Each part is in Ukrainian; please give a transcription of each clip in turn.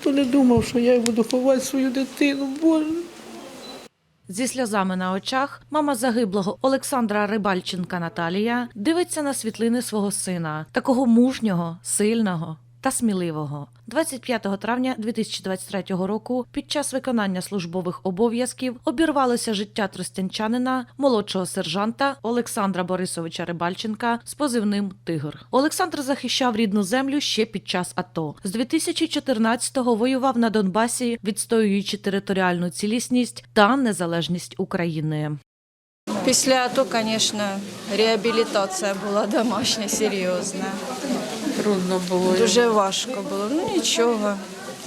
Ніхто не думав, що я буду ховати свою дитину, Боже. Зі сльозами на очах мама загиблого Олександра Рибальченка Наталія дивиться на світлини свого сина, такого мужнього, сильного та сміливого. 25 травня 2023 року під час виконання службових обов'язків обірвалося життя тростянчанина, молодшого сержанта Олександра Борисовича Рибальченка з позивним Тигр. Олександр захищав рідну землю ще під час АТО. З 2014-го воював на Донбасі, відстоюючи територіальну цілісність та незалежність України. Після АТО, звісно, реабілітація була домашня, серйозна. Трудно було. Дуже важко було. Ну нічого,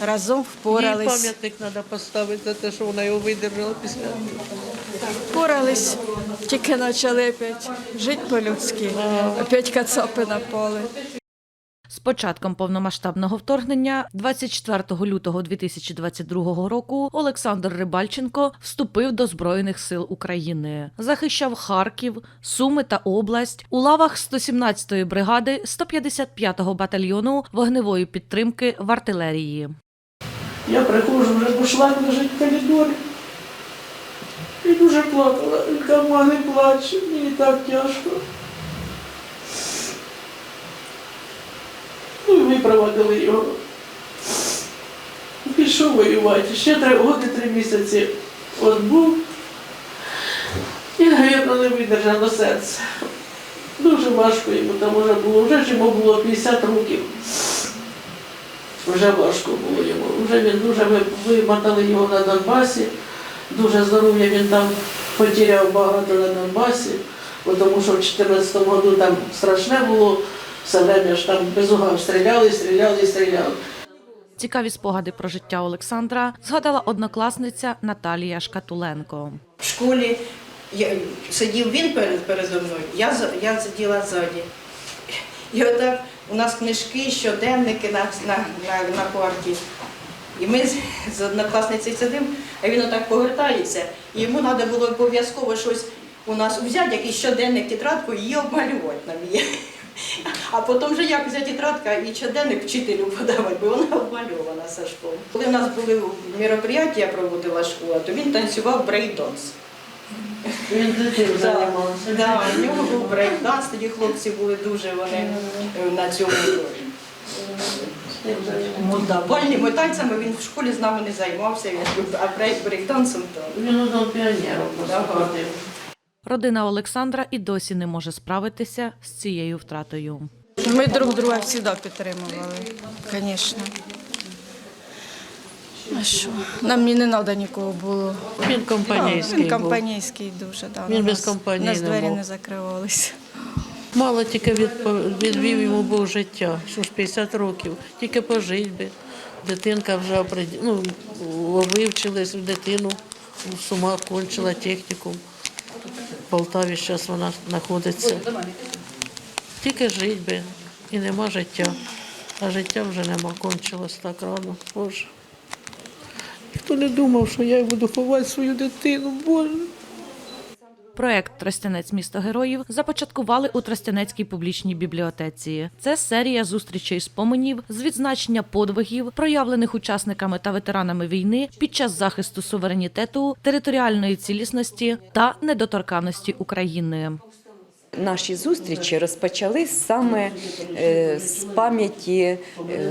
разом Їй впорались. пам'ятник треба поставити за те, що вона його видержала після. Впорались, тільки почали опять жити по-людськи. Опять кацапи напали. З початком повномасштабного вторгнення, 24 лютого 2022 року, Олександр Рибальченко вступив до Збройних сил України, захищав Харків, Суми та область у лавах 117-ї бригади 155-го батальйону вогневої підтримки в артилерії. Я приходжу, вже бушлак лежить в коридорі. І дуже плакала. І не плаче, мені так тяжко. Ну і ми проводили його. Пішов воювати. Ще три роки, три місяці от був. І, навірно, не видержало серце. Дуже важко йому там вже було. Вже ж йому було 50 років. Вже важко було йому. Вже він дуже вимотали його на Донбасі. Дуже здоров'я він там потеряв багато на Донбасі, тому що в 2014 году там страшне було, все ж там без угав стріляли, стріляли, стріляли. Цікаві спогади про життя Олександра згадала однокласниця Наталія Шкатуленко. в школі я, сидів він перед, передо мною, я, я сиділа ззаді. І отак у нас книжки, щоденники на, на, на, на парті. І ми з, з однокласницею сидимо, а він отак повертається, і йому треба було обов'язково щось у нас взяти, якийсь щоденник, тетрадку і її обмалювати на мені. А потім вже як взяти тетрадка і щоденник вчителю подавати, бо вона обмальована Сашком. Коли в нас були мероприятия, проводила школа, то він танцював брейкданс. Він дитину займався. У нього був брейкданс, тоді хлопці були дуже вони е, на цьому. Ну, Бальними танцями він в школі з нами не займався, а брейк- брейкдансом то. Він піонером. Родина Олександра і досі не може справитися з цією втратою. Ми друг друга завжди підтримували, звісно. А що? Нам і не треба нікого було. Він компанійський Він компанійський дуже, да. Він у без нас- компанії нас не двері був. не закривалися. Мало тільки відпо- відвів йому був життя, що ж 50 років, тільки пожить би. Дитинка вже оприд- ну, вивчилась в дитину, в Сумах кончила технікум. Полтаві зараз вона знаходиться. Тільки жить би, і нема життя. А життя вже нема, кончилось так рано. Боже. Ніхто не думав, що я буду ховати свою дитину, Боже. Проект Тростянець місто героїв започаткували у Тростянецькій публічній бібліотеці. Це серія зустрічей споменів з відзначення подвигів, проявлених учасниками та ветеранами війни під час захисту суверенітету, територіальної цілісності та недоторканності України. Наші зустрічі розпочали саме е, з пам'яті е,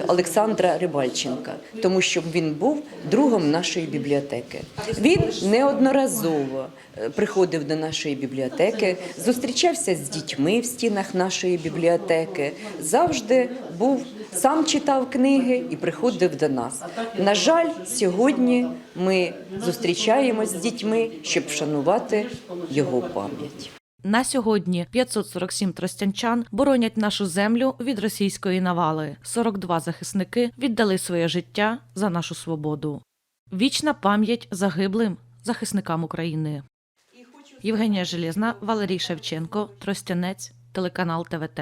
Олександра Рибальченка, тому що він був другом нашої бібліотеки. Він неодноразово е, приходив до нашої бібліотеки, зустрічався з дітьми в стінах нашої бібліотеки, завжди був сам читав книги і приходив до нас. На жаль, сьогодні ми зустрічаємось з дітьми, щоб вшанувати його пам'ять. На сьогодні 547 тростянчан боронять нашу землю від російської навали. 42 захисники віддали своє життя за нашу свободу. Вічна пам'ять загиблим захисникам України. Євгенія Железна, Валерій Шевченко, Тростянець, телеканал ТВТ.